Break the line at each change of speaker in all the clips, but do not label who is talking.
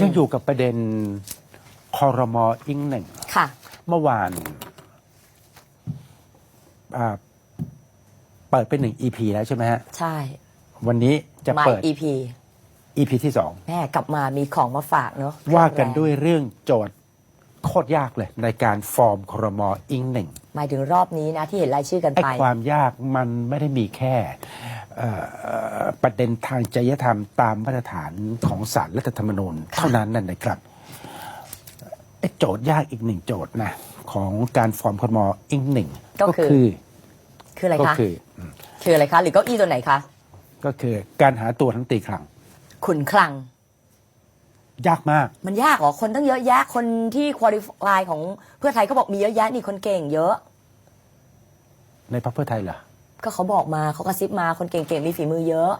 ยังอยู่กับประเด็นคอรมออิงหนึ่ง
ค่ะ
เมื่อวานอ่าเปิดเป็นหนึ่ง EP แล้วใช่ไหมฮะ
ใช่
วันนี้จะ
มา
เปิด
EP
EP ที่สอง
แม่กลับมามีของมาฝากเนาะ
ว่ากันด้วยเรื่องโจทย์โคตรยากเลย ในการฟอร์มครมออิงหนึ่ง
หมายถึงรอบนี้นะที่เห็นรายชื่อกัน
ไอ้
ไป
ความยากมันไม่ได้มีแค่เอ่อ ประเด็นทางจริยธรรมตามมาตรฐานของศาลรัฐธรรมนูญเท่านั้นนั่นนะครับไอ้โจทย์ยากอีกหนึ่งโจทย์นะ ของการฟอร์มครมออิงหนึ่ง
ก็คือ
คือ
คืออะไร
ก็
คะ
คือ
คืออะไรคะ หรือเก้าอี้ตัวไหนคะ
ก็คือการหาตัวทั้งตีครั้ง
ขุนคลัง
ยากมาก
มันยากเหรอ คนตั้งเยอะแยะคนที่คุริฟายของเพื่อไทยเขาบอกมีเยอะแยะนี่คนเก่งเยอะ
ในพรรคเพื่อไทยเหรอ
ก็เขาบอกมาเขากระซิบมาคนเก่งๆมีฝีมือเยอะ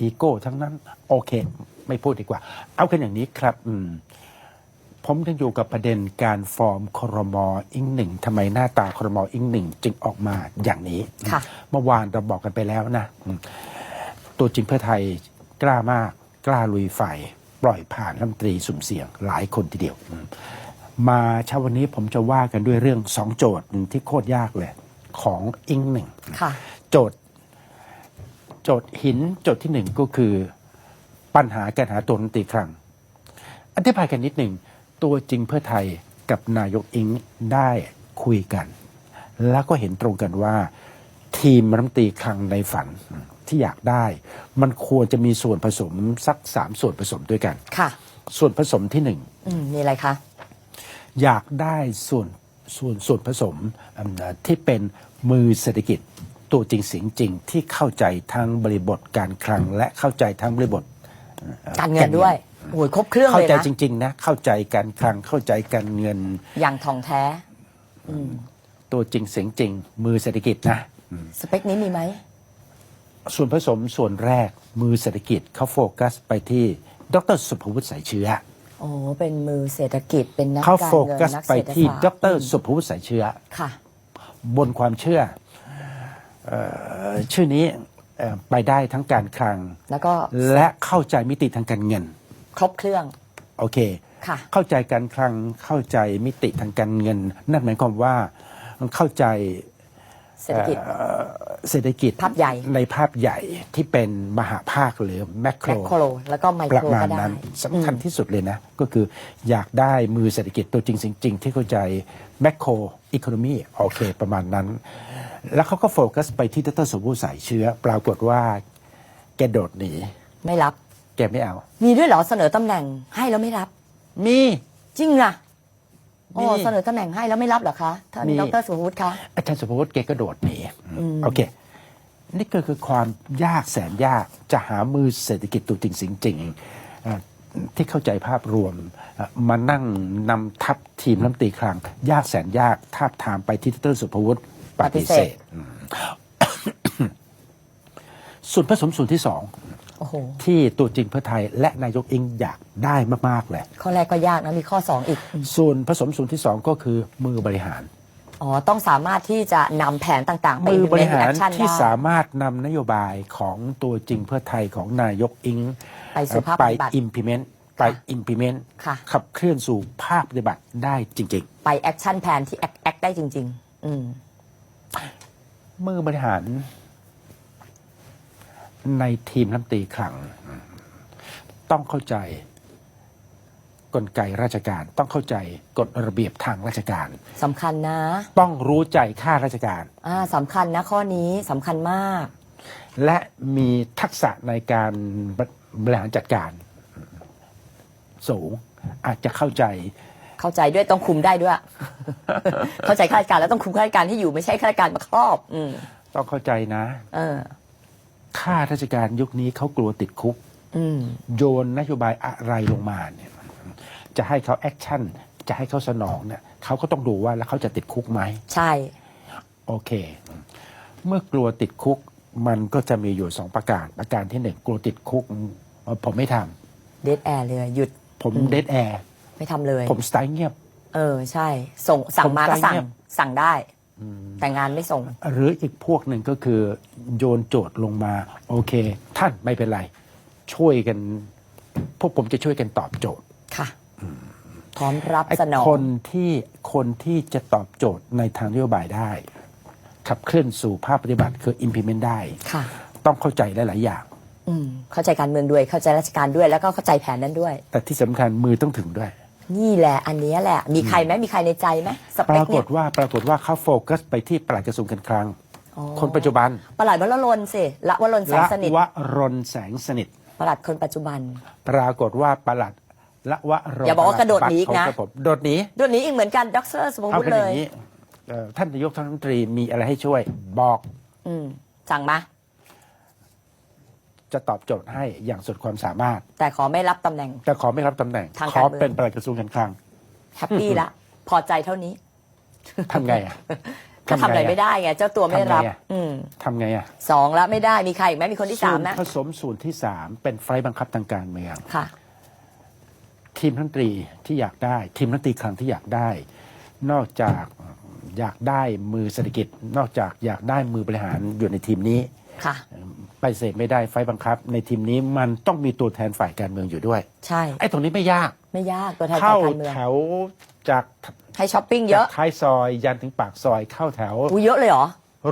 อีโก้ทั้งนั้น โอเค ไม่พูดดีกว่า เอากันอย่างนี้ครับ อืม ผมยังอยู่กับประเด็นการฟอร์มครมออิงหนึ่งทำไมหน้าตาครมออิงหนึ่งจึงออกมาอย่างนี้
ค่ะ
เมื่อวานเราบอกกันไปแล้วนะอืมตัวจริงเพื่อไทยกล้ามาก กล้าลุยไฟปล่อยผ่านรัฐมนตรีสุ่มเสี่ยงหลายคนทีเดียวอืมมาเช้าวันนี้ผมจะว่ากันด้วยเรื่องสองโจทย์หนึ่งที่โคตรยากเลย ของอิงหนึ่ง
ค่ะ
โจทย์ โจทย์หินโจทย์ที่หนึ่งก็คือปัญหาการหาตัวรัฐมนตรีครั้งอธิบายกันนิดหนึ่ง ตัวจริงเพื่อไทยกับนายกอิงได้คุยกัน แล้วก็เห็นตรงกันว่า ทีมรัฐมนตรีคลังในฝันที่อยากได้ มันควรจะมีส่วนผสมสักสามส่วนผสมด้วยกัน
ค่ะ
ส่วนผสมที่หนึ่ง
อืมมีอะไรคะ
อยากได้ส่วน ส่วนส่วนผสมอืมที่เป็นมือเศรษฐกิจตัวจริงเสียงจริงที่เข้าใจทั้งบริบทการคลัง และเข้าใจทั้งบริบทเอ่อ
การเงินด้วยโอ้ยครบเครื่อง
เข้า
เลย
ใจ
นะ
จริง ๆ นะ เข้าใจการคลังเข้าใจการเงิน
อย่างทองแท้อืม
ตัวจริงเสียงจริง มือเศรษฐกิจนะ
สเปคนี้มีไหม
ส่วนผสมส่วนแรกมือเศรษฐกิจเขาโฟกัสไปที่ดรสุภวุฒิสายเชื้อ
โอ้เป็นมือเศรษฐกิจเป็นนัก
เขา
การ
โฟ
เงิน
กัส
นัก
ไป
เศรษฐ
ที่
ศาสตร์
ดรสุภวุฒิสายเชื้อ
ค่ะ
บนความเชื่อเอ่อชื่อนี้เอ่อไปได้ทั้งการคลัง
แล้วก็
และเข้าใจมิติทางการเงิน
ครบเครื่อง
โอเค
ค่ะ
เข้าใจการคลังเข้าใจมิติทางการเงิน นั่นหมายความว่าเข้าใจ
เศรษฐกิจ
เอ่อ เศรษฐกิจ
ภาพใหญ่
ในภาพใหญ่ที่เป็นมหาภาคหรือแมคโคร
แมคโครแล้วก็ไม
ประ
โคร
มาณ
ก็ได้
นั้นสำคัญที่สุดเลยนะ ก็คืออยากได้มือเศรษฐกิจตัวจริงจริงๆที่เข้าใจแมคโครอีโคโนมีโอเค ประมาณนั้น แล้วเขาก็โฟกัสไปที่ดรสมบูรณ์สายเชื้อ ปรากฏว่าแกโดดหนี
ไม่รับ
แกไม่เอา
มีด้วยเหรอเสนอตำแหน่งให้แล้วไม่รับ
มี
จริงอะ โอ้
มี
เสนอตำแหน่งให้แล้วไม่รับเหรอคะท่าน
มี
ดรสุภวุฒิคะ
อาจารย์สมบูรณ์แกก็โดดหนีโอเค นี่ก็คือความยากแสนยากจะหามือเศรษฐกิจตัวจริงจริงๆเอ่อที่เข้าใจภาพรวมเอ่อมานั่งนำทัพทีมน้ำตรีคลัง ยากแสนยากทาบทามไปที่ดรสุภวุฒิปฏิเสธอืมส่วนผสมส่วนที่สอง
โอ้โห
ที่ตัวจริงเพื่อไทย และนายกเองอยากได้มากๆเลย
ข้อแรกก็ยากนะมีข้อสองอีก
ส่วนผสมส่วนที่สองก็คือมือบริหาร
อ๋อ ต้องสามารถที่จะนำแผนต่างๆ ไป
มือบริหาร
แอคชั่น
ที่
ได้
สามารถนำนโยบายของตัวจริงเพื่อไทยของนายกอิง
ไปสู่ภาค
ไป
ปฏิบัติ
implement ไป implement
ค่ะ
ขับเคลื่อนสู่ภาคปฏิบัติได้จริง
ไปแอคชั่นแผนที่แอคแอคได้จริง ๆ อืม
ๆมือบริหาร ในทีมน้ำตรีคลัง ต้องเข้าใจกลไกราชการต้องเข้าใจกฎระเบียบทางราชการ
สำคัญนะ
ต้องรู้ใจข้าราชการ
อ่าสำคัญนะข้อนี้สำคัญมาก
และมีทักษะในการบริหารจัดการ สูงอาจจะเข้าใจ
เข้าใจด้วยต้องคุมได้ด้วย เข้าใจข้าราชการแล้วต้องคุมข้าราชการที่อยู่ไม่ใช่ข้าราชการมาครอบ อืม
ต้องเข้าใจนะ
เออ
ข้าราชการยุคนี้เขากลัวติดคุก
อืม
โยนนโยบายอะไรลงมาเนี่ยจะให้เขาแอคชั่น จะให้เขาสนองเนี่ยเขาก็ต้องดูว่าแล้วเขาจะติดคุกไหม
ใช่
โอเค เมื่อกลัวติดคุกมันก็จะมีอยู่สองประการ ประการที่หนึ่งกลัวติดคุกเอ่อผมไม่ทำ
เดดแอร์เลยหยุด
ผม
อืม
เดดแอร์
ไม่ทำเลย
ผมสไตล์เงียบ
เออใช่ ส่งสั่งมาก็สั่ง
ผมใจเงียบ
สั่งได้ แต่งานไม่ส่ง
หรืออีกพวกหนึ่งก็คือโยนโจทย์ลงมา โอเค ท่านไม่เป็นไร ช่วยกัน พวกผมจะช่วยกันตอบโจทย์
ค่ะพร้อมรับ
ไอ้
สนอง
คนที่คนที่จะตอบโจทย์ในทางนโยบายได้ ขับเคลื่อนสู่ภาคปฏิบัติคือ implement ได้
ค่ะ
ต้องเข้าใจหลาย ๆ อย่าง
อืมเข้าใจการเมืองด้วยเข้าใจราชการด้วย แล้วก็เข้าใจแผนนั้นด้วย
แต่ที่สำคัญมือต้องถึงด้วย
นี่แหละอันเนี้ยแหละ มีใครไหมมีใครในใจไหมส
ป
เปค
ราก
เนี่ย
ฏว่าปรากฏว่าเขาโฟกัสไปที่ปลัดกระทรวงการคลัง
อ๋อ
คนปัจจุบัน
ประหลัดวรรณสิละวรนแสง
ละ
สนิท
วรนแสงสนิท
ประหลัดคนปัจจุบัน
ปรากฏว่าประหลัดละวรน
อย่าบอกว่ากระโดดหนีอีกนะ
ของผมโดดหนี
รุ่นนี้อีกเหมือนกันดรสม
เอา
มุติ
กัน
เล
อยย่างนี้เอ่อท่านนายกท่านรัฐมนตรีมีอะไรให้ช่วยบอก
อืมสั่งมา
จะตอบโจทย์ให้อย่างสุดความสามารถ
แต่ขอไม่รับตำแหน่ง
แต่ขอไม่รับตำแหน่ง
ทาง
ข
การ
อ
เมือง
เป็นประหลัดกระทรวงการคลัง
แฮปปี้ละ พอใจเท่านี้
ทำไงอะ
ก็ทำอะไรไม่ได้ไง เจ้าตัวไม่รับ
ทำไงอะ
อืม
ทำไงอะ
สองแล้วไม่ได้มีใครอีกไหมมีคนที่สาม
ส่วน
นะ
ผสมส่วนที่สามเป็นไฟล์บังคับทางการเมือง
ค่ะ
ทีมรัฐมนตรีที่อยากได้ ทีมรัฐมนตรีคลังที่อยากได้ นอกจากอยากได้มือเศรษฐกิจ นอกจากอยากได้มือบริหารอยู่ในทีมนี้
ค่ะ
ไปเสพไม่ได้ไฟล์บังคับ ในทีมนี้มันต้องมีตัวแทนฝ่ายการเมืองอยู่ด้วย
ใช่
ไอ้ตรงนี้ไม่ยาก
ไม่ยากตัวแทนฝ่า
เข้าย
การเมือง
แถวจาก
ให้ช้อปปิ้งเย
จาก
อะ
ท้ายซอยยันถึงปากซอยเข้าแถว
อู้เยอะเลยเหรอ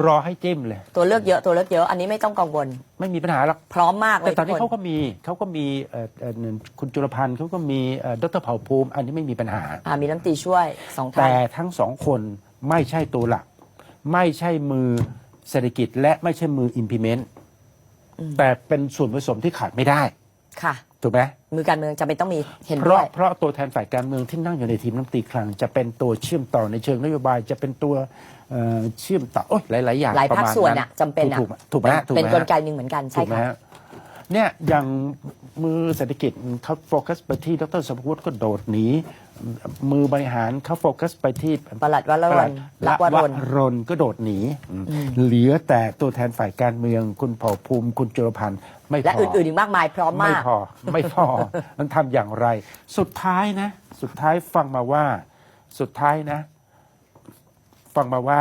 รอให้จิ้มเลย
ตัวเลือกเยอะตัวเลือกเยอะอันนี้ไม่ต้องกังวล
ไม่มีปัญหาหรอก
พร้อมมากเล
แต่
ย
ตอนนี้
ทุ
เขา
กค
ก็มีเขาก็มีเอ่อเอ่อคุณจุลพันธ์เขาก็มีเอ่อดรเผ่าภูมิ อันนี้ไม่มีปัญหา
อ่ามีน้ำตีช่วยสองท่าน
แต่ทั้งสองคนไม่ใช่ตัวหลัก ไม่ใช่มือเศรษฐกิจและไม่ใช่มือ implement แต่เป็นส่วนผสมที่ขาดไม่ได้
ค่ะ
ถูกไหม
มือการเมืองจะเป็นต้องมีเห็น
เพ
ด้
ราะ
วย
เพราะตัวแทนฝ่ายการเมืองที่นั่งอยู่ในทีมน้ำตรีคลัง จะเป็นตัวเชื่อมต่อในเชิงนโยบาย จะเป็นตัวเอ่อเชื่อมต่อโอ้ยหลาย ๆ อย่าง
หลาย
ประ
ภาค
มาณ
ส่วนอะจำเป็นอะ
ถูกไหมถูกไหมถูกไหม
เป็นกลไกหนึ่งเหมือนกัน
ถู
ใช่
กไหม
ค่ะ
ฮะเนี่ยอย่างมือเศรษฐกิจเขาโฟกัสไปที่ดรสมพุทธก็โดดหนี มือบริหารเขาโฟกัสไปที่
ประหลัดวร
ประหลั
น
ละ
ละวรน
รนก็โดดหนี เหลือแต่ตัวแทนฝ่ายการเมืองคุณเผ่าภูมิ คุณจุลพันธ์ไม่พอ
และอื่นๆอีกมากมายพร้อม
มา
ก ไม่
พอ ไม่พอ มันทำอย่างไร สุดท้ายนะ สุดท้ายฟังมาว่า สุดท้ายนะ ฟังมาว่า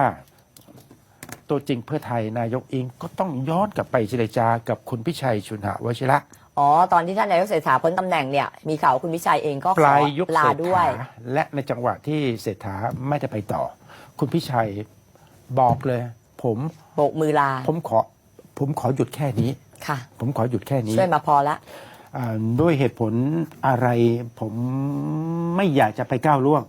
ตัวจริงเพื่อไทยนายกเองก็ต้องย้อนกลับไปเจรจากับคุณพิชัยชุนหวชิระ
อ๋อ ตอนที่ท่านนายกเศรษฐาพ้นตำแหน่งเนี่ย มีข่าวว่าคุณวิชัยเองก็ข
ป
อ
ลายยุค
ลา
เศรษ
ด้วย
ฐาและในจังหวะที่เศรษฐาไม่ได้ไปต่อ คุณพิชัยบอกเลย ผม
โบกมือลา
ผมขอผมขอหยุดแค่นี้
ค่ะ
ผมขอหยุดแค่นี้
ช่วยมาพอละ
อ่าด้วยเหตุผลอะไรผมไม่อยากจะไปก้าวล่วง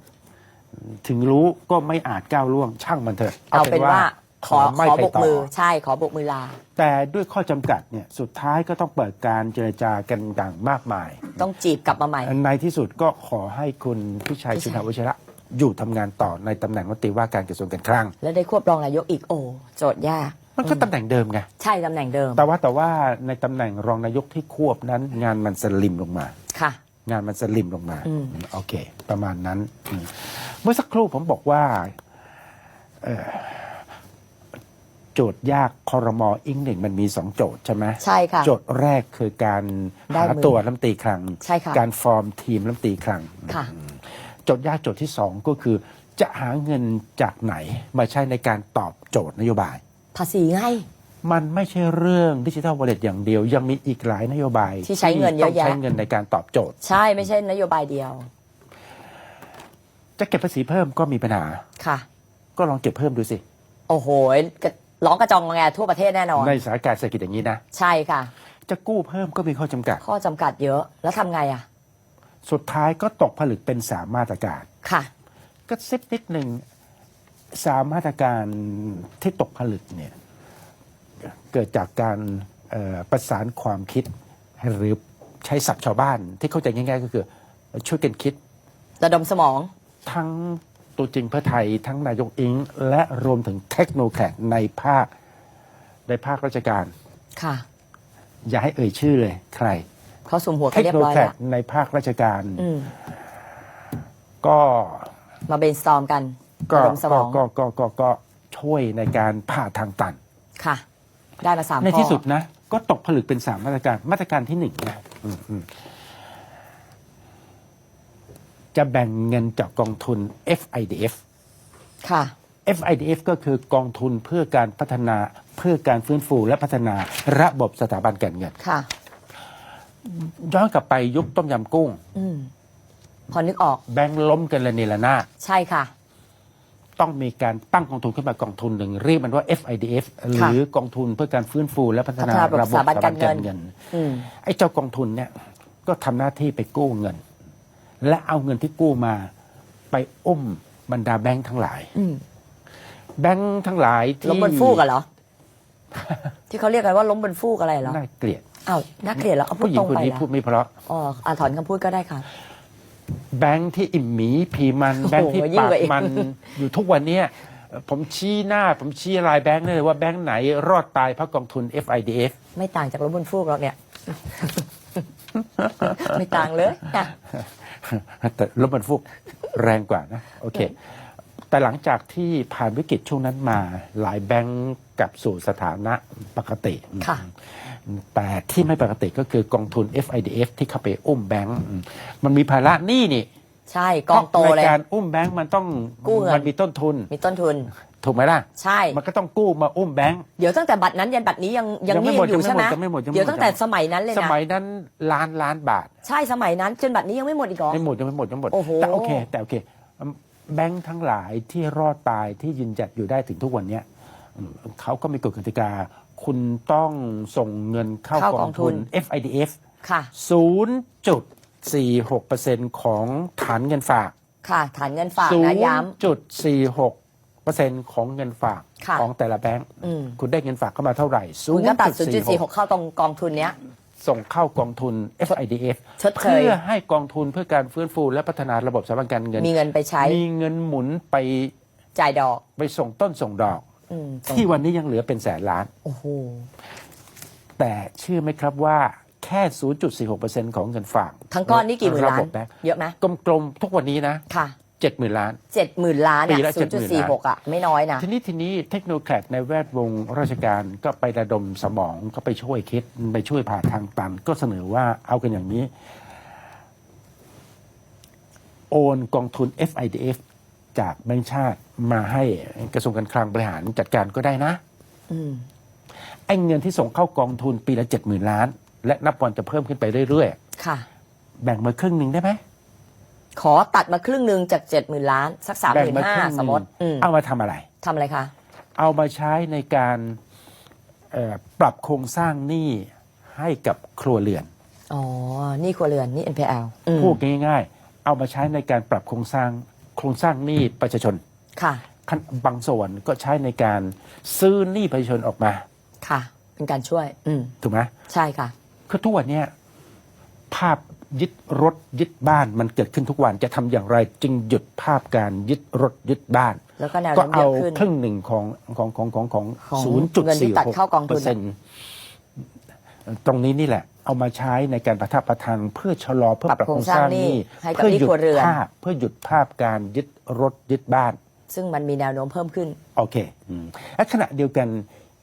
ถึงรู้ก็ไม่อาจก้าวล่วง ช่างมันเถอะ
เอาเป็นว่า ขอ
ไม่
ขอ
ไป
โบก
ต่อ
มือใช่ขอโบกมือลา
แต่ด้วยข้อจำกัดเนี่ยสุดท้ายก็ต้องเปิดการเจรจากันต่างมากมาย
ต้องจีบกลับมาใหม่
ในที่สุดก็ขอให้คุณพิชัย
พิชัย
ชินวัชระอยู่ทำงานต่อในตำแหน่งรัฐมนตรีว่าการกระทรวงการคลัง
แล้วได้ควบรองนายกอีกโอ้โจทย์ยาก
มันก็ตำแหน่งเดิมไง
ใช่ตำแหน่งเดิม
แต่ว่าแต่ว่าในตำแหน่งรองนายกที่ควบนั้น งานมันสลิมลงมา
ค่ะ
งานมันสลิมลงมา
อืม
โอเค ประมาณนั้นอืมเมื่อสักครู่ผมบอกว่าเอ่อ โจทย์ยากคอรมออิงหนึ่งมันมีสองโจทย์ใช่ไหม
ใช่ค่ะ
โจทย์แรกคือการ
ได้
หา
มือ
ตัวรัฐมนตรีคลัง
ใช่ค่ะ
การฟอร์มทีมรัฐมนตรีคลัง
ค่ะ
โจทย์ยากโจทย์ที่สองก็คือ จะหาเงินจากไหนมาใช้ในการตอบโจทย์นโยบาย
ภาษีไง
มันไม่ใช่เรื่องดิจิทัลวอลเล็ตอย่างเดียว ยังมีอีกหลายนโยบาย
ที่ใช้เงินเยอะแยะ
ต้องใช้เงินในการตอบโจทย์
ใช่ไม่ใช่นโยบายเดียว
จะเก็บภาษีเพิ่มก็มีปัญหา
ค่ะ
ก็ลองเก็บเพิ่มดูสิ
โอ้โหก ระร้องกระจองงแงทั่วประเทศแน่นอน
ในสถานการณ์เศรษฐกิจอย่างนี้นะ
ใช่ค่ะ
จะกู้เพิ่มก็มีข้อจำกัด
ข้อจำกัดเยอะแล้วทำไงอะ
สุดท้ายก็ตกผลึกเป็นสามมาตรการ
ค่ะ
ก็ซิปนิดหนึ่งสามมาตรการที่ตกผลึกเนี่ยเกิดจากการเอ่อประสานความคิดหรือใช้ศัพท์ชาวบ้านที่เข้าใจง่ายๆ ก็คือช่วยกันคิด
ระดมสมอง
ทั้ง ตัวจริงเพื่อไทยทั้งนายกอิง และรวมถึงเทคโนแครดในภาค ในภาคราชการ
ค่ะ
อย่าให้เอ่ยชื่อเลย ใคร
เขาสุมหัว
เท
กัน
ค
เรีย
โน
บร้อย
แคร
แล้
ด
ว
ในภาคราชการ
อืม
ก็
มาเบนสตอมกัน
ก็
ระดมสม
ก็
อง
ก็ก็ก็ก็ช่วยในการผ่าทางตัน
ค่ะ ได้มาสาม
ใน
ข้อ
ที่สุดนะ ก็ตกผลึกเป็นสามมาตรการมาตรการที่หนึ่งนะอืมอืม จะแบ่งเงินจากกองทุน FIDF
ค่ะ
FIDF ก็คือกองทุนเพื่อการพัฒนาเพื่อการฟื้นฟูและพัฒนาระบบสถาบันการเงิน
ค่ะ
ย้อนกลับไปยุคต้มยำกุ้ง
อืมพอนึกออก
แบงค์ล้มกันเลยนี่ละนาด
ใช่ค่ะ
ต้องมีการตั้งกองทุนขึ้นมากองทุนหนึ่งเรียกมันว่า FIDF หรือกองทุนเพื่อการฟื้นฟูและพัฒนา
พัฒนาระบบ
ระบบ
สถาบัน
สถาบัน
การเงิ
การ
น
เงิน
อืม
ไอ้เจ้ากองทุนเนี่ย ก็ทำหน้าที่ไปกู้เงิน และเอาเงินที่กู้มาไปอุ้มบรรดาแบงค์ทั้งหลาย
อืม
แบงค์ทั้งหลายที่
ล้มบนฟูกอะเหรอ ที่เขาเรียกกันว่าล้มบนฟูกอะไรเหรอ
น่าเกลียด
อ้าวน่าเกลียดแล้วเอาพูด
ผู้หญิ
ต
ง
รง
คน
ไป
นี้
เหรอ
พูดไม่เพราะ
อ๋ออะถอนคำพูดก็ได้ค่ะ
แบงค์ที่อิ่มหมีผีมัน
โอ้โห
แบงค์ที่
ยิ่ง
ปาก
กว่าอีก
มันอยู่ทุกวันเนี้ยผมชี้หน้า ผมชี้ลายแบงค์ได้เลยว่าแบงค์ไหนรอดตายเพราะกองทุน FIDF
ไม่ต่างจากล้มบนฟูกหรอกเนี่ย ไม่ต่างเลยนะ
แต่รถบรรทุกแรงกว่านะโอเค แต่หลังจากที่ผ่านวิกฤตช่วงนั้นมา หลายแบงก์กลับสู่สถานะปกติ
ค่ะ
แต่ที่ไม่ปกติก็คือกองทุน FIDF ที่เข้าไปอุ้มแบงก์มันมีภาระหนี้นี่
ใช่กองโต
พราะ
เลย
ในการอุ้มแบงก์มันต้อง
กู้เงิน
มันมีต้นทุน
มีต้นทุน
ถูกไหมล่ะ
ใช่
มันก็ต้องกู้มาอุ้มแบงก์
เดี๋ยวตั้งแต่บัตรนั้นยันบัตรนี้ยังยัง
ยังไม่
นี่
หมด
อยู่ใช่ไหม
ยังไม่หมดยังไม่หมด
เดี๋ยวตั้งแต่สมัยนั้นเลย
ส
นะ
มัยนั้นล้านล้านบาท
ใช่สมัยนั้นจนบัตรนี้ยังไม่หมดอีกเหรอ
ไม่หมดยังไม่หมดยังไม่หมด
โอ้โห
แต่โอเค แต่โอเคอืมแบงค์ทั้งหลายที่รอดตายที่ยืนหยัดอยู่ได้ถึงทุกวันเนี้ยอืมเขาก็มีกฎกติกา คุณต้องส่งเงินเข้ากองทุน FIDF
ค่ะ
0.46%ของฐานเงินฝาก
ค่ะ ฐานเงินฝากนะย้
0.46%ของเงินฝาก
ค่ะ
ของแต่ละแบงค์
อืม
คุณได้เงินฝากเข้ามาเท่าไหร่ำ
คุณก็ตัด
0.46
0.46 เข้าตรงกองทุนเนี้ย
ส่งเข้ากองทุน FIDF
ชดเชย
เพื่อให้กองทุนเพื่อการฟื้นฟูและพัฒนาระบบสถาบันการเงิน
มีเงินไปใช้
มีเงินหมุนไป
จ่ายดอก
ไปส่งต้นส่งดอก
อืม
ที่วันนี้ยังเหลือเป็นแสนล้าน
โอ้โห
แต่เชื่อไหมครับว่าแค่ 0.46%ของเงินฝาก
ทั้งก้อนนี่กี่หมื่นล้า
ระ
น
บบแบงค์
เยอะไหม
กลมๆทุกวันนี้นะ
ค่ะ
70,000ล้าน
เจ็ดหมื่นล้าน
ปี
อะ
ละ
ศูนย์จุดสี่หก
70,000
อะ ไม่น้อยนะ
ทีนี้ทีนี้เทคโนแครดในแวดวงราชการก็ไประดมสมองก็ไปช่วยคิดไปช่วยผ่าทางตัน ก็เสนอว่าเอากันอย่างนี้ โอนกองทุน FIDF จากแบงก์ชาติมาให้กระทรวงการคลังบริหารจัดการก็ได้นะ
อืม
ไอ้เงินที่ส่งเข้ากองทุนปีละเจ็ดหมื่นล้าน และนับวันจะเพิ่มขึ้นไปเรื่อย
ค่ะ
ๆแบ่งมาครึ่งหนึ่งได้ไหม
ขอตัดมาครึ่งหนึ่งจากเจ็ดหมื่นล้าน สักสามห
แบ่ง
มื่น
มา
ห้า
ครึ่งห
ส
นึ่
ม
ง
มติอืม
เอามาทำอะไร
ทำอะไรคะ
เอามาใช้ในการเอ่อปรับโครงสร้างหนี้ให้กับครัวเรือน
อ๋อ นี่ครัวเรือน นี่ NPL อืม
พูดง่ายๆ เอามาใช้ในการปรับโครงสร้างโครงสร้างหนี้ประชาชน
ค่ะ
ขั้นบางส่วนก็ใช้ในการซื้อหนี้ประชาชนออกมา
ค่ะ เป็นการช่วย อืม
ถูกไหม
ใช่ค่ะ
คือทุกวันเนี้ยภาพ ยึดรถยึดบ้านมันเกิดขึ้นทุกวันจะทำอย่างไรจึงหยุดภาพการยึดรถยึดบ้าน
แล้วก็แนว
ก็
โน้มเย
เอา
อะขึ้น
ครึ่งหนึ่งของของของของของ
ของ
ศูนย์จุด
เงินที่
สี่
ตัด
หก
เข้ากองทุ
เปอนร์เซ็นต์ตรงนี้นี่แหละ เอามาใช้ในการประทับประทานเพื่อชะลอเพื่อปรับโครงสร้างหนี้
ให้กับ
เพื่อ
หนี้
หยุ
ครั
ด
วเรือน
ภาพเพื่อหยุดภาพการยึดรถยึดบ้าน
ซึ่งมันมีแนวโน้มเพิ่มขึ้น
โอเคอืมและขณะเดียวกัน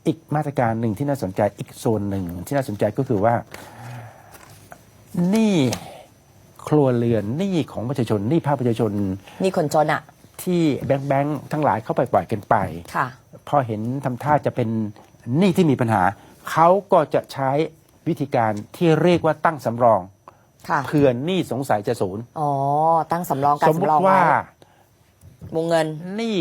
อีกมาตรการหนึ่งที่น่าสนใจอีกโซนหนึ่งที่น่าสนใจก็คือว่า หนี้ครัวเรือนหนี้ของประชาชนหนี้ภาคประชาชน
นี่คนจนอะ
ที่แบงค์แบงค์ทั้งหลายเข้าไปปล่อยกันไป
ค่ะ
พอเห็นทำท่าจะเป็นหนี้ที่มีปัญหา เขาก็จะใช้วิธีการที่เรียกว่าตั้งสำรอง
ค่ะ
เผื่อหนี้สงสัยจะศูนย์
อ๋อ ตั้งสำรองการ
สมม
สำร
ติ
อง
ว่า
ไว้วงเงิน
หนี้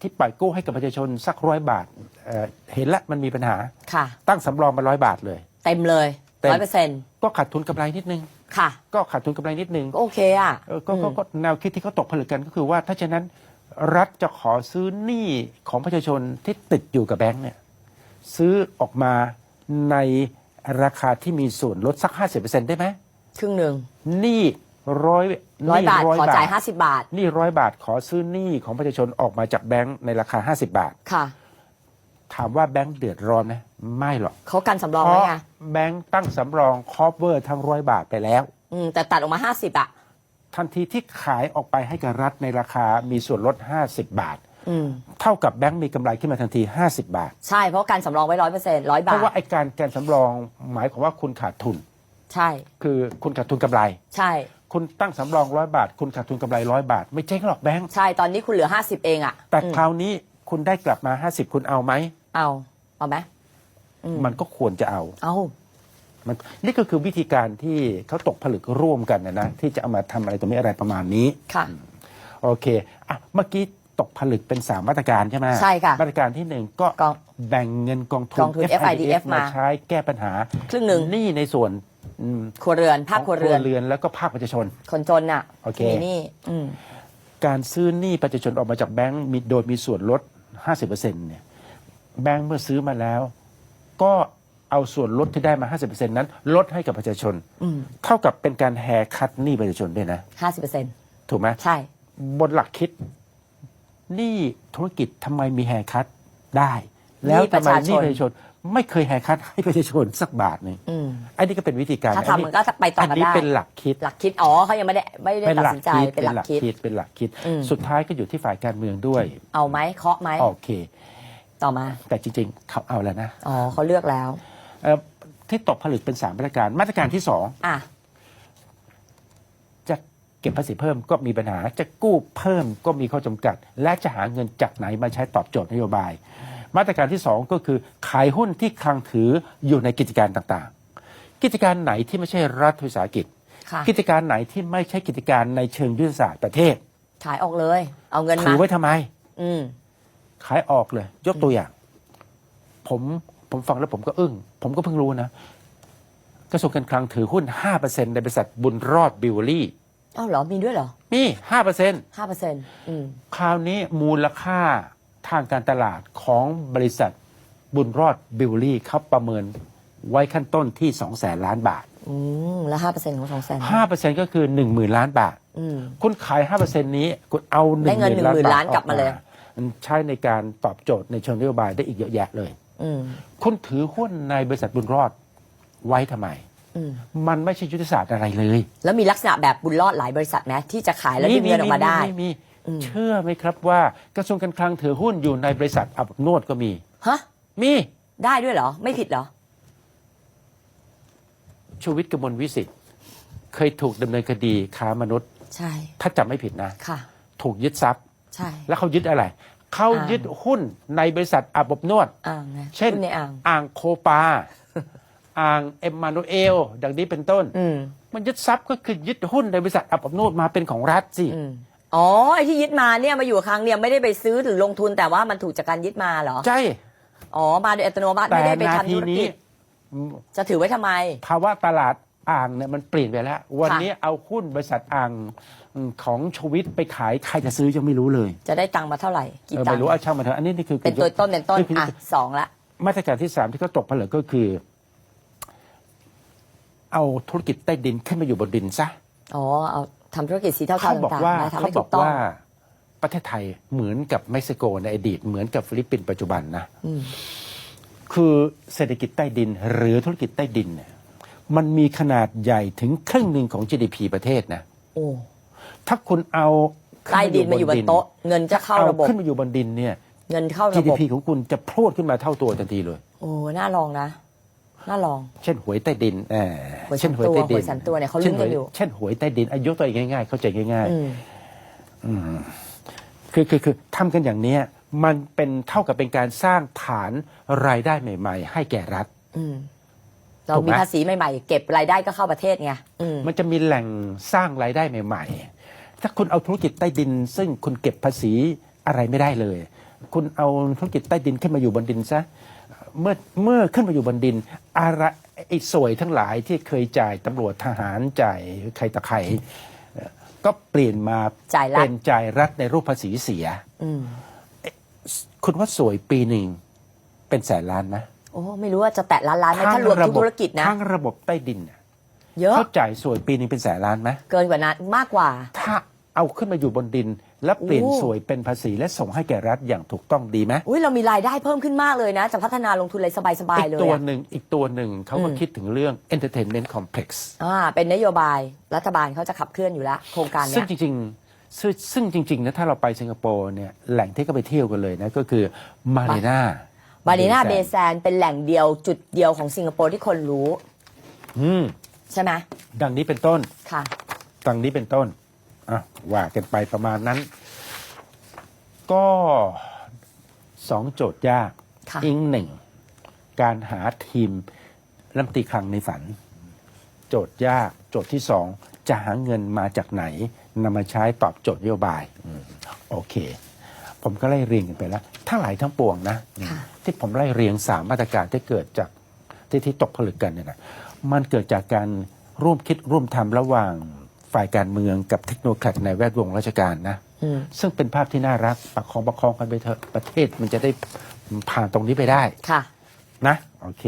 ที่ปล่อยกู้ให้กับประชาชนสักร้อยบาทเอ่อเห็นละมันมีปัญหา
ค่ะ
ตั้งสำรองมาร้อยบาทเลย
เต็มเลย
เต็ม
ร้อยเปอร์เซ็นต์
ก็ขาดทุนกำไรนิดนึง
ค่ะ
ก็ขาดทุนกำไรนิดนึง
ก็โอเคอะ
เออก็ก็ก็แนวคิดที่เขาตกผลึกกันก็คือว่า ถ้าฉะนั้นรัฐจะขอซื้อหนี้ของประชาชนที่ติดอยู่กับแบงก์เนี่ยซื้อออกมาในราคาที่มีส่วนลดสัก 50%ได้ไหม
ครึ่งหนึ่ง
หนี้ร้อย
ร้อย
หนี้
บาท ขอจ่ายห้าสิบบาท
หนี้ร้อยบาทขอซื้อหนี้ของประชาชนออกมาจากแบงก์ในราคา 50 บาท
ค่ะ
ถามว่าแบงก์เดือดร้อนไหมไม่หรอก
เขากันสำรอง
เพ
ไว้
ราะ
ไง
แบงก์ตั้งสำรองคอ v เวอร์ทั้งร้อยบาทไปแล้ว
อืมแต่ตัดออกมาห้าสิบอะ
ทันทีที่ขายออกไปให้กับรัฐในราคามีส่วนลด 50 บาท
อืม
เท่ากับแบงก์มีกำไรขึ้นมาทันที 50 บาท
ใช่เพราะการสำรองไว้ร้อยเปอร์เซ็นต์ร้อย
เพ
บาท
ราะว่าไอการการสำรองหมายความว่าคุณขาดทุน
ใช่
คือคุณขาดทุนกำไร
ใช่
คุณตั้งสำรองร้อยบาท คุณขาดทุนกำไรร้อยบาท ไม่เจ๊งหรอกแบงก์
ใช่ตอนนี้คุณเหลือห้าสิบเองอะ
แต่
อืม
คราวนี้คุณได้กลับมา 50 คุณเอาไหม
เอาเอาไหมอืม
มันก็ควรจะเอา
เอา
มันนี่ก็คือวิธีการที่เขาตกผลึกร่วมกันนะนะที่จะเอามาทำอะไรตรงนี้อะไรประมาณนี้
ค่ะ
โอเคอะเมื่อกี้ตกผลึกเป็นสามมาตรการใช่ไหม
ใช่ค่ะ
มาตรการที่หนึ่งก็
กอง
แบ่งเงินกองทุน
กองทุน FIDF
มา
มา
ใช้แก้ปัญหา
ครึ่งหนึ่ง
หนี่ในส่วนอืม
ครัวเรือนภาคครัวเรือน
เรือนแล้วก็ภาคประชาชน
คนจนน่ะ
โอเค
ที่มีหนี่อืม
การซื้อหนี้ประชาชนออกมาจากแบงก์มีโดยมีส่วนลด 50%เนี่ย แบงก์เมื่อซื้อมาแล้ว ก็เอาส่วนลดที่ได้มา 50%นั้น ลดให้กับประชาชน
อืม
เท่ากับเป็นการแฮร์คัดหนี้ประชาชนด้วยนะ
ห้าสิบเปอร์เซ็นต์
ถูกไหม
ใช่
บนหลักคิดหนี้ธุรกิจทำไมมีแฮร์คัดได้ แล้วทำไมหนี้ประชาชนไม่เคยแฮร์คัดให้ประชาชนสักบาทหนึ่ง
อืม
อันนี้ก็เป็นวิธีการ
ถ้าทำมันก็ไปต่อกัน
อันนี้
ได้
เป็นหลักคิด
หลักคิด อ๋อเขายังไม่ได้ไม่ได้ตัดสินใจ เป็นหลักคิด
เป็นหลักคิด
อืม
สุดท้ายก็อยู่ที่ฝ่ายการเมืองด้วย
เอาไหมเคาะไหม
โอเค
ต่อมา
แต่จริงๆเขาเอาแล้วนะ
อ๋อเขาเลือกแล้ว
เอ่อที่ตกผลึกเป็นสามมาตรการมาตรการที่สอง
อะ
จะเก็บภาษีเพิ่มก็มีปัญหา จะกู้เพิ่มก็มีข้อจำกัด และจะหาเงินจากไหนมาใช้ตอบโจทย์นโยบาย มาตรการที่สองก็คือขายหุ้นที่คลังถืออยู่ในกิจการต่างๆ กิจการไหนที่ไม่ใช่รัฐวิสาหกิจ
ค่ะ
กิจการไหนที่ไม่ใช่กิจการในเชิงยุทธศาสตร์ประเทศ
ขายออกเลย เอาเงิน
ถื
มา
อไว้ทำไม
อืม
ขายออกเลย ยกตัวอย่าง ผมผมฟังแล้วผมก็อึ้ง ผมก็เพิ่งรู้นะ กระทรวงการคลังถือหุ้น 5%ในบริษัทบุญรอดบิวเวอรี่
เอ้าเหรอ มีด้วยเหรอ
นี่5%
ห้าเปอร์เซ็นต์อืม
คราวนี้มูลค่าทางการตลาดของบริษัทบุญรอดบิวเวอรี่เขาประเมินไว้ขั้นต้นที่2แสนล้านบาท
อืมแล้วห้าเปอร์เซ็นต์ของสองแสน
5%ก็คือ 1 0,000 ล้านบาท
อืม
คุณขาย 5%นี้ คุณเอา1
ได้เงิน
0,000ล้าน
10,000
บา
ล้า
ท
นกลับมาเลย
ออ ใช้ในการตอบโจทย์ในเชิงนโยบายได้อีกเยอะแยะเลย
อืม
คุณถือหุ้นในบริษัทบุญรอดไว้ทำไม
อืม
มันไม่ใช่ยุทธศาสตร์อะไรเลย
แล้วมีลักษณะแบบบุญรอดหลายบริษัทไหมที่จะขายแล้วดึงเงินออกมาได้
มีมีเชื่อไหมครับว่ากระทรวงการคลังถือหุ้นอยู่ในบริษัทอับอบนวดก็มี
ฮะ
มี
ได้ด้วยเหรอ ไม่ผิดเหรอ
ชูวิทย์กมลวิสิทธิ์เคยถูกดำเนินคดีค้ามนุษย์
ใช่
ถ้าจำไม่ผิดนะ
ค่ะ
ถูกยึดทรัพย์
ใช่
แล้วเขายึดอะไร เขา
อ่าง
ยึดหุ้นในบริษัทอาบอบนวด
อ่างไง
เช่น
หุ้ในอ่าง
อ่างโคปา อ่างเอ็มมานูเอล ดังนี้เป็นต้น
อืม
มันยึดทรัพย์ก็คือยึดหุ้นในบริษัทอาบอบนวดมาเป็นของรัฐสิ
อืมอ๋อไอ้ที่ยึดมาเนี่ยมาอยู่ครั้งเนี่ยไม่ได้ไปซื้อหรือลงทุนแต่ว่ามันถูกจากการยึดมาเหรอ
ใช่
อ๋อ มาโดยอัตโนมัติ
แต่
ไม่ได้ไป
นา
ทำ
ที
ธุร
นี้
กิจจะถือไว้ทำไม
ภาวะตลาดอ่างเนี่ยมันเปลี่ยนไปแล้ว วัน
ค่ะ
นี้เอาหุ้นบริษัทอ่าง ของชวิตไปขายใครจะซื้อยังไม่รู้เลย
จะได้ตังค์มาเท่าไหร่กี่
เออ
ตัง
ไม่
ค์
รู้เอาช่างมาเถอะอันนี้นี่คือ
เป็นตัวต้นเป็นต้น
คือ
อะสองละ
มาตรการที่สามที่เขาตกผลึกก็คือ เอาธุรกิจใต้ดินขึ้นมาอยู่บนดินซะ
อ๋อเอาทำธุรกิจสีเทา
เขา
ๆ
บอก
ต่าง
ว่า
ๆนะทำ
เขา
ให้
บ
ถู
อก
กต้อง
ว่าประเทศไทยเหมือนกับเม็กซิโกในอดีตเหมือนกับฟิลิปปินส์ปัจจุบันนะ
อืม
คือเศรษฐกิจใต้ดิน หรือธุรกิจใต้ดินเนี่ยมันมีขนาดใหญ่ถึงครึ่งหนึ่งของ GDP ประเทศนะ
โอ้
ถ้าคุณเอาขึ้
ใต้ดินมาอยู่บนโต๊ะ เงินจะเข้า
เอา
ระบบ
ขึ้นมาอยู่บนดินเนี่ย
เงินเข้าระบบ
GDP ของคุณจะพรวดขึ้นมาเท่าตัวทันทีเลย
โอ้น่าลองนะน่าลอง
เช่นหวยใต้ดินเออ
หวยสาม
เช่นหวยใต้ดิ
ตัวหวยสามตัวเนี่ยเขาลุ้นกันอยู่
เช่นหวยใต้ดินอายุตัวเองง่ายๆ เข้าใจง่าย
อืม
ๆคือคือคือทำกันอย่างเนี้ยมันเป็นเท่ากับเป็นการสร้างฐานรายได้ใหม่ ๆ ให้แก่รัฐ
อืมเรา
ถูกไหม
มีภาษีใหม่ ๆ เก็บรายได้ก็เข้าประเทศไงอืม
มันจะมีแหล่งสร้างรายได้ใหม่ ๆ ถ้าคุณเอาธุรกิจใต้ดิน ซึ่งคุณเก็บภาษีอะไรไม่ได้เลย คุณเอาธุรกิจใต้ดินขึ้นมาอยู่บนดินซะเมื่อเมื่อขึ้นมาอยู่บนดินอะไรไอ้สวยทั้งหลายที่เคยจ่ายตำรวจทหารจ่ายใครตะใครเอ่อก็เปลี่ยนมา
จ่ายรัฐ
เป็นจ่ายรัฐในรูปภาษีเสีย
อืม
คุณว่าสวยปีหนึ่งเป็นแสนล้านไหม
โอ้ไม่รู้ว่าจะแตะล้านล้านไหมถ้ารวมทุกธุรกิจนะ
ทั้งระบบใต้ดินน่ะ
เยอะ
เขาจ่ายสวยปีหนึ่งเป็นแสนล้านไหม
เกินกว่านั้นมากกว่า
ถ้าเอาขึ้นมาอยู่บนดิน แล้วเปลี่ยน
โอ้
สวยเป็นภาษีและส่งให้แก่รัฐอย่างถูกต้องดีไหม
อุ้ยเรามีรายได้เพิ่มขึ้นมากเลยนะ จะพัฒนาลงทุนอะไรสบาย
อี
ๆ
ก
เลย
ตัว
อะ
หนึ่งอีกตัวหนึ่งเขาก็
อืม
คิดถึงเรื่อง entertainment complex
อ่าเป็นนโยบายรัฐบาลเขาจะขับเคลื่อนอยู่แล้วโครงการ
ซึ่
เนี้
ง
ย
จริงๆซึ่งซึ่งจริงๆนะถ้าเราไปสิงคโปร์เนี่ยแหล่งที่เขาไปเที่ยวกันเลยนะก็คือมารีนา
บารีนาเบแซนเป็นแหล่งเดียวจุดเดียวของสิงคโปร์ที่คนรู้
อืม
ใช่ไหม
ดังนี้เป็นต้น
ค่ะ
ดังนี้เป็นต้นอะว่ากันไปประมาณนั้น ก็สองโจทย์ยาก
ค่ะ
อิงหนึ่ง การหาทีมรัฐมนตรีคลังในฝัน โจทย์ยาก โจทย์ที่สองจะหาเงินมาจากไหนนำมาใช้ตอบโจทย์นโยบายอืมโอเค ผมก็ไล่เรียงกันไปแล้วทั้งหลายทั้งปวงนะ
ค่ะ
ที่ผมไล่เรียงสามมาตรการที่เกิดจากที่ที่ตกผลึกกันเนี่ยนะ มันเกิดจากการร่วมคิดร่วมทำระหว่างฝ่ายการเมืองกับเทคโนแครดในแวดวงราชการนะ
อืม
ซึ่งเป็นภาพที่น่ารักประคองประคองกันไปเถอะประเทศมันจะได้ผ่านตรงนี้ไปได้
ค่ะ
นะ โอเค